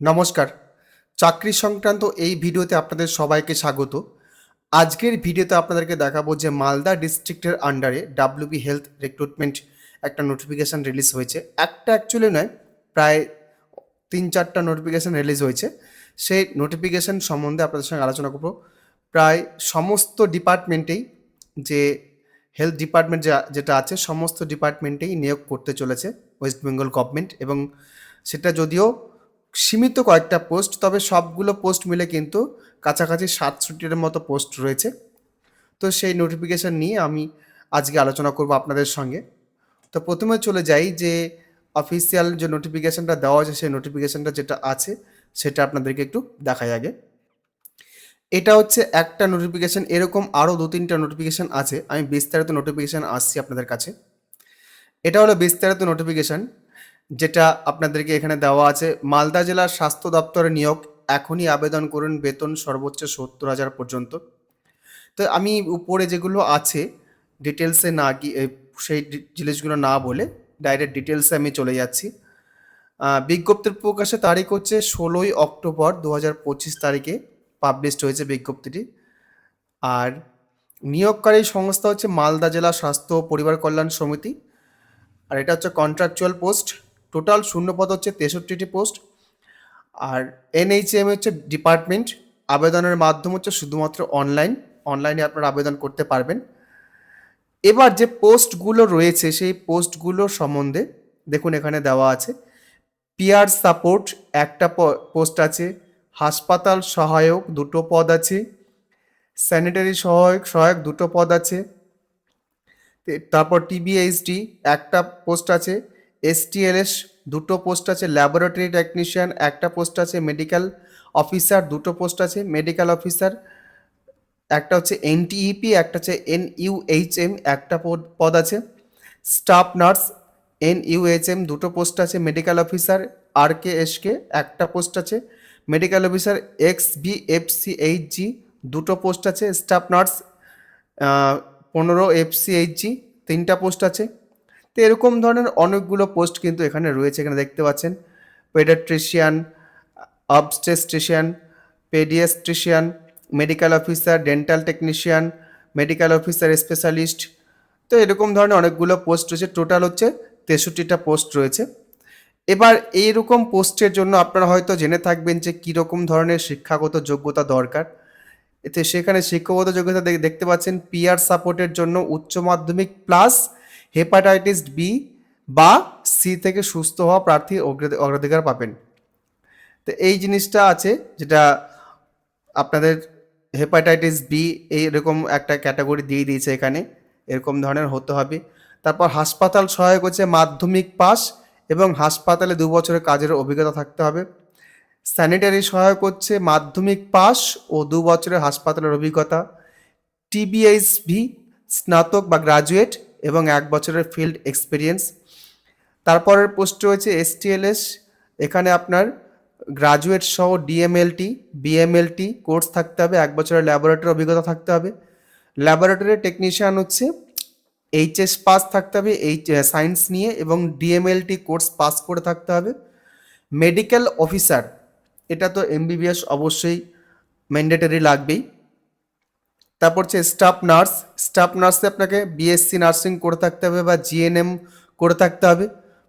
নমস্কার। চাকরি সংক্রান্ত এই ভিডিওতে আপনাদের সবাইকে স্বাগত। আজকের ভিডিওতে আপনাদেরকে দেখাবো যে মালদা ডিস্ট্রিক্টের আন্ডারে ডাব্লিউবি হেলথ রিক্রুটমেন্ট একটা নোটিফিকেশান রিলিজ হয়েছে। একটা অ্যাকচুয়ালি নয়, প্রায় তিন চারটা নোটিফিকেশান রিলিজ হয়েছে। সেই নোটিফিকেশান সম্বন্ধে আপনাদের সঙ্গে আলোচনা করব। প্রায় সমস্ত ডিপার্টমেন্টেই যে হেলথ ডিপার্টমেন্ট যা, যেটা আছে, সমস্ত ডিপার্টমেন্টেই নিয়োগ করতে চলেছে ওয়েস্ট বেঙ্গল গভর্নমেন্ট এবং সেটা যদিও সীমিত কয়েকটা পোস্ট, তবে সবগুলো পোস্ট মিলে কিন্তু কাছাকাছি সাতষট্টির মতো পোস্ট রয়েছে। তো সেই নোটিফিকেশান নিয়ে আমি আজকে আলোচনা করব আপনাদের সঙ্গে। তো প্রথমে চলে যাই যে অফিসিয়াল যে নোটিফিকেশানটা দেওয়া আছে সেই নোটিফিকেশানটা যেটা আছে, সেটা আপনাদেরকে একটু দেখাই আগে। এটা হচ্ছে একটা নোটিফিকেশান এরকম আরও দু তিনটা নোটিফিকেশান আছে। আমি বিস্তারিত নোটিফিকেশান আসছি আপনাদের কাছে। এটা হলো বিস্তারিত নোটিফিকেশান যেটা আপনাদেরকে এখানে দেওয়া আছে, মালদা জেলার স্বাস্থ্য দপ্তরে নিয়োগ এখনই আবেদন করুন, বেতন সর্বোচ্চ সত্তর হাজার পর্যন্ত। তো আমি উপরে যেগুলো আছে ডিটেলসে না গিয়ে সেই জিনিসগুলো না বলে ডাইরেক্ট ডিটেলসে আমি চলে যাচ্ছি। বিজ্ঞপ্তির প্রকাশের তারিখ হচ্ছে ষোলোই অক্টোবর দু হাজার পঁচিশ তারিখে পাবলিশড হয়েছে বিজ্ঞপ্তিটি। আর নিয়োগকারী সংস্থা হচ্ছে মালদা জেলা স্বাস্থ্য পরিবার কল্যাণ সমিতি। আর এটা হচ্ছে কন্ট্রাকচুয়াল পোস্ট টোটাল শূন্যপদ হচ্ছে তেষট্টিটি পোস্ট, আর এনএইচএম হচ্ছে ডিপার্টমেন্ট, আবেদনের মাধ্যম হচ্ছে শুধুমাত্র অনলাইন, অনলাইনে আপনারা আবেদন করতে পারবেন। এবার যে পোস্টগুলো রয়েছে, সেই পোস্টগুলো সম্বন্ধে দেখুন এখানে দেওয়া আছে পিয়ার সাপোর্ট একটা পোস্ট আছে, হাসপাতাল সহায়ক দুটো পদ আছে, স্যানিটারি সহায়ক সহায়ক দুটো পদ আছে তারপর টিবিএইচডি একটা পোস্ট আছে এসটিএলএস দুটো পোস্ট আছে ল্যাবরেটরি টেকনিশিয়ান একটা পোস্ট আছে মেডিকেল অফিসার দুটো পোস্ট আছে মেডিকেল অফিসার একটা হচ্ছে এনটিইপি একটা হচ্ছে এনইউএইচএম একটা পদ- আছে স্টাফ নার্স এনইউএইচএম দুটো পোস্ট আছে medical officer R K SK একটা পোস্ট আছে medical officer X B F C H G দুটো পোস্ট আছে স্টাফ নার্স পনেরো এফসিএইচজি তিনটা পোস্ট আছে তো এরকম ধরনের অনেকগুলো পোস্ট কিন্তু এখানে রয়েছে, এখানে দেখতে পাচ্ছেন। Paediatrician obstetrician paediatrician medical officer dental technician medical officer specialist তো এরকম ধরনের অনেকগুলো পোস্ট রয়েছে। টোটাল হচ্ছে তেষট্টিটা পোস্ট রয়েছে। এবার এইরকম পোস্টের জন্য আপনারা হয়তো জেনে থাকবেন যে কীরকম ধরনের শিক্ষাগত যোগ্যতা দরকার। এতে সেখানে শিক্ষাগত যোগ্যতা দেখ- দেখতে পাচ্ছেন। পিআর সাপোর্টের জন্য উচ্চ মাধ্যমিক প্লাস হেপাটাইটিস বি বা সি থেকে সুস্থ হওয়া প্রার্থী অগ্রাধি- অগ্রাধিকার পাবেন। তো এই জিনিসটা আছে যেটা আপনাদের হেপাটাইটিস বি এইরকম একটা ক্যাটাগরি দিয়ে দিয়েছে এখানে, এরকম ধরনের হতে হবে। তারপর হাসপাতাল সহায়ক হচ্ছে মাধ্যমিক পাস এবং হাসপাতালে দু বছরের কাজের অভিজ্ঞতা থাকতে হবে। স্যানিটারি সহায়ক হচ্ছে মাধ্যমিক পাস ও দু বছরের হাসপাতালের অভিজ্ঞতা। টিবিএইচভি স্নাতক বা গ্রাজুয়েট এবং এক বছরের ফিল্ড এক্সপিরিয়েন্স তারপরের পোস্ট রয়েছে এসটিএলএস এখানে আপনার গ্রাজুয়েট সহ ডিএমএলটি বিএমএলটি কোর্স থাকতে হবে। এক বছরের ল্যাবরেটরি অভিজ্ঞতা থাকতে হবে। ল্যাবরেটরি টেকনিশিয়ান হচ্ছে এইচএস পাস থাকতে হবে এইচ সায়েন্স নিয়ে এবং ডিএমএলটি কোর্স পাস করে থাকতে হবে। মেডিকেল অফিসার এটা তো এমবিবিএস অবশ্যই ম্যান্ডেটরি লাগবেই। তারপর হচ্ছে স্টাফ নার্স স্টাফ নার্সে আপনাকে বিএসসি নার্সিং করে থাকতে হবে বা জিএনএম করে থাকতে হবে।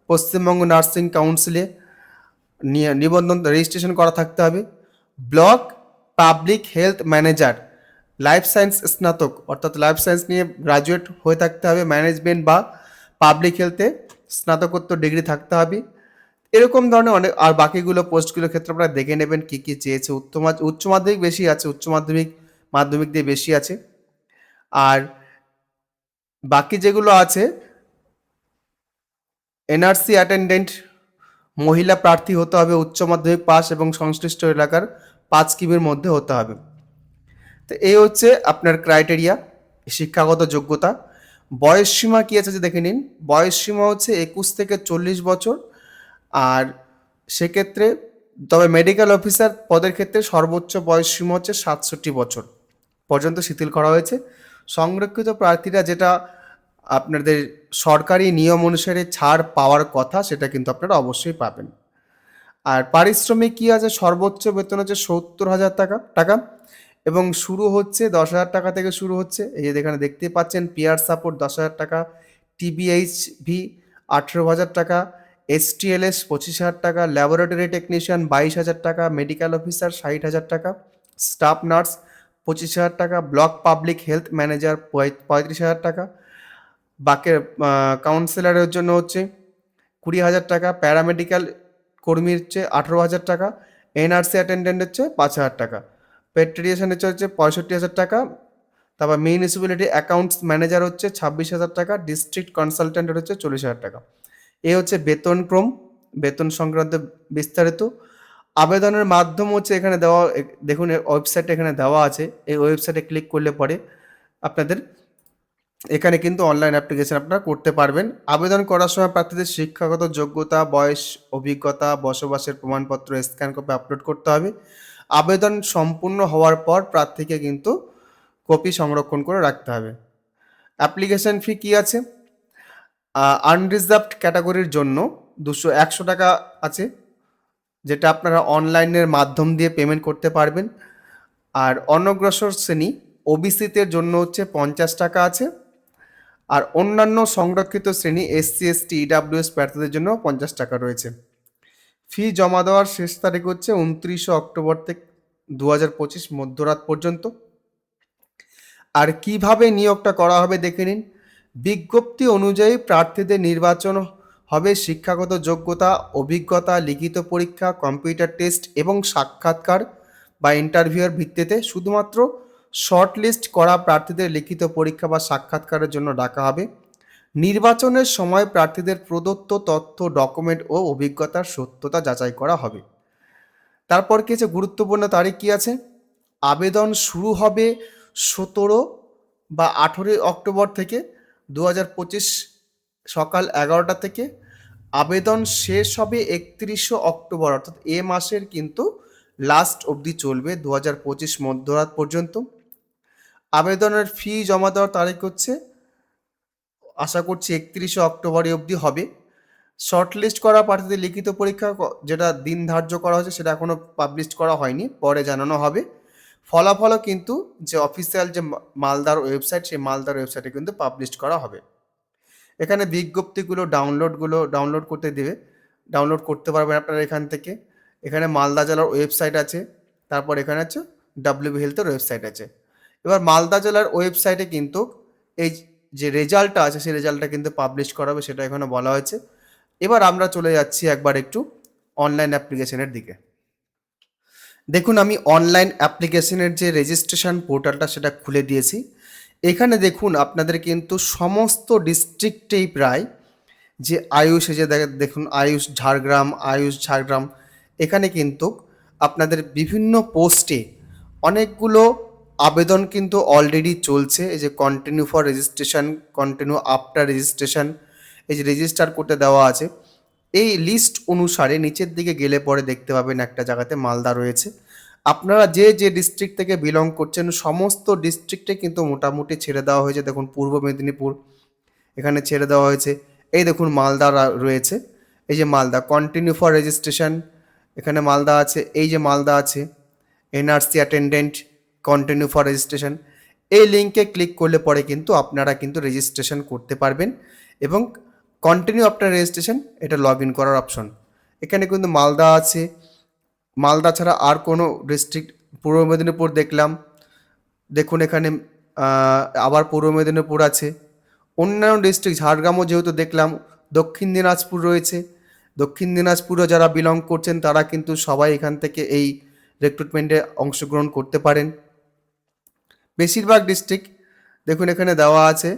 পশ্চিমবঙ্গ নার্সিং কাউন্সিলে নিবন্ধন রেজিস্ট্রেশন করা থাকতে হবে। Block public health manager life science স্নাতক, অর্থাৎ লাইফ সায়েন্স নিয়ে গ্রাজুয়েট হয়ে থাকতে হবে। ম্যানেজমেন্ট বা পাবলিক হেলথে স্নাতকোত্তর ডিগ্রি থাকতে হবে। এরকম ধরনের অনেক, আর বাকিগুলো পোস্টগুলোর ক্ষেত্রে আপনারা দেখে নেবেন কী কী চেয়েছে। উচ্চ মাধ্যমিক বেশি আছে, উচ্চ মাধ্যমিক মাধ্যমিক দিয়ে বেশি আছে। আর বাকি যেগুলো আছে এনআরসি অ্যাটেন্ডেন্ট মহিলা প্রার্থী হতে হবে, উচ্চ মাধ্যমিক পাস এবং সংশ্লিষ্ট এলাকার পাঁচ কিমির মধ্যে হতে হবে। তো এই হচ্ছে আপনার ক্রাইটেরিয়া শিক্ষাগত যোগ্যতা। বয়স সীমা কী আছে যে দেখে নিন। বয়স সীমা হচ্ছে একুশ থেকে চল্লিশ বছর। আর সেক্ষেত্রে তবে মেডিকেল অফিসার পদের ক্ষেত্রে সর্বোচ্চ বয়স সীমা হচ্ছে সাতষট্টি বছর। পর্যন্ত শিথিল করা হয়েছে। সংরক্ষিত প্রার্থীরা যেটা আপনাদের সরকারি নিয়ম অনুসারে ছাড় পাওয়ার কথা সেটা কিন্তু আপনারা অবশ্যই পাবেন। আর পারিশ্রমিক কী আছে? সর্বোচ্চ বেতন হচ্ছে সত্তর হাজার টাকা টাকা। এবং শুরু হচ্ছে দশ হাজার টাকা থেকে শুরু হচ্ছে। এই যে এখানে দেখতেই পাচ্ছেন পিয়ার সাপোর্ট দশ হাজার টাকা টিবিএইচ ভি আঠেরো হাজার টাকা এসটিএলএস পঁচিশ হাজার টাকা ল্যাবরেটরি টেকনিশিয়ান বাইশ হাজার টাকা মেডিকেল অফিসার ষাট হাজার টাকা স্টাফ নার্স পঁচিশ হাজার টাকা, ব্লক পাবলিক হেলথ ম্যানেজার পঁয়ত্রিশ হাজার টাকা। বাকের কাউন্সিলরের জন্য হচ্ছে কুড়ি হাজার টাকা প্যারামেডিক্যাল কর্মীর হচ্ছে আঠেরো হাজার টাকা এনআরসি অ্যাটেন্ডেন্ট হচ্ছে পাঁচ হাজার টাকা। পেট্রিয়েশন হচ্ছে পঁয়ষট্টি হাজার টাকা। তারপর মিউনিসিপ্যালিটি অ্যাকাউন্টস ম্যানেজার হচ্ছে ছাব্বিশ হাজার টাকা ডিস্ট্রিক্ট কনসালট্যান্টের হচ্ছে চল্লিশ হাজার টাকা। এ হচ্ছে বেতন ক্রম, বেতন সংক্রান্ত বিস্তারিত। আবেদনের মাধ্যম হচ্ছে এখানে দেওয়া দেখুন ওয়েবসাইট এখানে দেওয়া আছে। এই ওয়েবসাইটে ক্লিক করলে পরে আপনাদের এখানে কিন্তু অনলাইন অ্যাপ্লিকেশন আপনারা করতে পারবেন। আবেদন করার সময় প্রার্থীদের শিক্ষাগত যোগ্যতা, বয়স, অভিজ্ঞতা, বসবাসের প্রমাণপত্র স্ক্যান কপি আপলোড করতে হবে। আবেদন সম্পূর্ণ হওয়ার পর প্রার্থীকে কিন্তু কপি সংরক্ষণ করে রাখতে হবে। অ্যাপ্লিকেশন ফি কী আছে? আনরিজার্ভড ক্যাটাগরির জন্য দুশো একশো টাকা আছে। যেটা আপনারা অনলাইনের মাধ্যম দিয়ে পেমেন্ট করতে পারবেন। আর অনগ্রসর শ্রেণি ওবিসিতে জন্য হচ্ছে পঞ্চাশ টাকা আছে। আর অন্যান্য সংরক্ষিত শ্রেণি এসসি এসটি ইডাব্লিউএস প্রার্থীদের জন্য পঞ্চাশ টাকা রয়েছে। ফি জমা দেওয়ার শেষ তারিখ হচ্ছে উনত্রিশে অক্টোবর থেকে দু হাজার পঁচিশ মধ্যরাত পর্যন্ত। আর কীভাবে নিয়োগটা করা হবে দেখে নিন। বিজ্ঞপ্তি অনুযায়ী প্রার্থীদের নির্বাচন হবে শিক্ষাগত যোগ্যতা, অভিজ্ঞতা, লিখিত পরীক্ষা, কম্পিউটার টেস্ট এবং সাক্ষাৎকার বা ইন্টারভিউয়ের ভিত্তিতে শুধুমাত্র শর্ট লিস্ট করা প্রার্থীদের লিখিত পরীক্ষা বা সাক্ষাৎকারের জন্য ডাকা হবে। নির্বাচনের সময় প্রার্থীদের প্রদত্ত তথ্য, ডকুমেন্ট ও অভিজ্ঞতার সত্যতা যাচাই করা হবে। তারপর কি আছে? গুরুত্বপূর্ণ তারিখ কি আছে? আবেদন শুরু হবে সতেরো বা আঠেরোই অক্টোবর থেকে দু হাজার পঁচিশ সকাল এগারোটা থেকে আবেদন শেষ হবে একত্রিশে অক্টোবর, অর্থাৎ এ মাসের কিন্তু লাস্ট অবধি চলবে দু হাজার পঁচিশ মধ্যরাত পর্যন্ত। আবেদনের ফি জমা দেওয়ার তারিখ হচ্ছে, আশা করছি একত্রিশে অক্টোবরে অবধি হবে। শর্টলিস্ট করা প্রার্থীদের লিখিত পরীক্ষা যেটা দিন ধার্য করা হয়েছে সেটা এখনও পাবলিশ করা হয়নি, পরে জানানো হবে। ফলাফলও কিন্তু যে অফিসিয়াল যে মালদার ওয়েবসাইট সেই মালদার ওয়েবসাইটে কিন্তু পাবলিশ করা হবে। এখানে বিজ্ঞপ্তিগুলো ডাউনলোডগুলো ডাউনলোড করতে দেবে। ডাউনলোড করতে পারবেন আপনারা এখান থেকে। এখানে মালদা জেলার ওয়েবসাইট আছে। তারপর এখানে আছে ডাব্লিউবি হেলথের ওয়েবসাইট আছে। এবার মালদা জেলার ওয়েবসাইটে কিন্তু এই যে রেজাল্টটা আছে, সেই রেজাল্টটা কিন্তু পাবলিশ করা হবে, সেটা এখানে বলা হয়েছে। এবার আমরা চলে যাচ্ছি একবার একটু অনলাইন অ্যাপ্লিকেশনের দিকে। দেখুন, আমি অনলাইন অ্যাপ্লিকেশনের যে রেজিস্ট্রেশন পোর্টালটা সেটা খুলে দিয়েছি। এখানে দেখুন আপনাদের কিন্তু সমস্ত ডিস্ট্রিক্টেই প্রায় যে আয়ুষ যে দেখুন আয়ুষ ঝাড়গ্রাম আয়ুষ ঝাড়গ্রাম, এখানে কিন্তু আপনাদের বিভিন্ন পোস্টে অনেকগুলো আবেদন কিন্তু অলরেডি চলছে। এই যে continue for registration continue after registration এই যে রেজিস্টার করতে দেওয়া আছে। এই লিস্ট অনুসারে নিচের দিকে গেলে পরে দেখতে পাবেন একটা জায়গাতে মালদা রয়েছে। আপনারা যে যে ডিস্ট্রিক্ট থেকে বিলং করছেন, সমস্ত ডিস্ট্রিক্টে কিন্তু মোটামুটি ছেড়ে দেওয়া হয়েছে। দেখুন, পূর্ব মেদিনীপুর, এখানে ছেড়ে দেওয়া হয়েছে। এই দেখুন, মালদা রয়েছে। এই যে মালদা কন্টিনিউ ফর রেজিস্ট্রেশন এখানে মালদা আছে। এই যে মালদা আছে NRC attendant continue for registration এই লিঙ্কে ক্লিক করলে পরে কিন্তু আপনারা কিন্তু রেজিস্ট্রেশন করতে পারবেন এবং কন্টিনিউ আপনার রেজিস্ট্রেশন এটা লগ ইন করার অপশন এখানে কিন্তু মালদা আছে মালদা ছাড়া আর কোনো ডিস্ট্রিক্ট পূর্ব মেদিনীপুর দেখলাম। দেখুন এখানে আবার পূর্ব মেদিনীপুর আছে। অন্যান্য ডিস্ট্রিক্ট ঝাড়গ্রামও যেহেতু দেখলাম, দক্ষিণ দিনাজপুর রয়েছে। দক্ষিণ দিনাজপুরও যারা বিলং করছেন, তারা কিন্তু সবাই এখান থেকে এই রিক্রুটমেন্টে অংশগ্রহণ করতে পারেন। বেশিরভাগ ডিস্ট্রিক্ট দেখুন এখানে দেওয়া আছে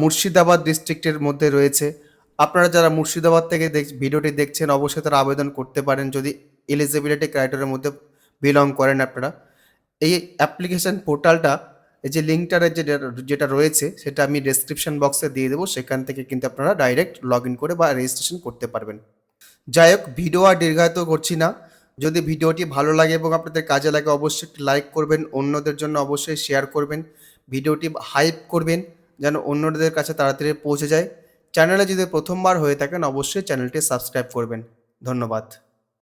মুর্শিদাবাদ ডিস্ট্রিক্টের মধ্যে রয়েছে। আপনারা যারা মুর্শিদাবাদ থেকে দেখ, ভিডিওটি দেখছেন, অবশ্যই তারা আবেদন করতে পারেন। যদি এলিজিবিলিটি ক্রাইটেরিয়ার মধ্যে বিলং করেন আপনারা। এই অ্যাপ্লিকেশন পোর্টালটা এই যে লিঙ্কটার যে যেটা রয়েছে, সেটা আমি ডেসক্রিপশন বক্সে দিয়ে দেবো। সেখান থেকে কিন্তু আপনারা ডাইরেক্ট লগ ইন করে বা রেজিস্ট্রেশন করতে পারবেন। যাই হোক, ভিডিও আর দীর্ঘায়িত করছি না। যদি ভিডিওটি ভালো লাগে এবং আপনাদের কাজে লাগে, অবশ্যই লাইক করবেন, অন্যদের জন্য অবশ্যই শেয়ার করবেন। ভিডিওটি হাইপ করবেন, যেন অন্যদের কাছে তাড়াতাড়ি পৌঁছে যায়। চ্যানেলে যদি প্রথমবার হয়ে থাকেন, অবশ্যই চ্যানেলটি সাবস্ক্রাইব করবেন। ধন্যবাদ।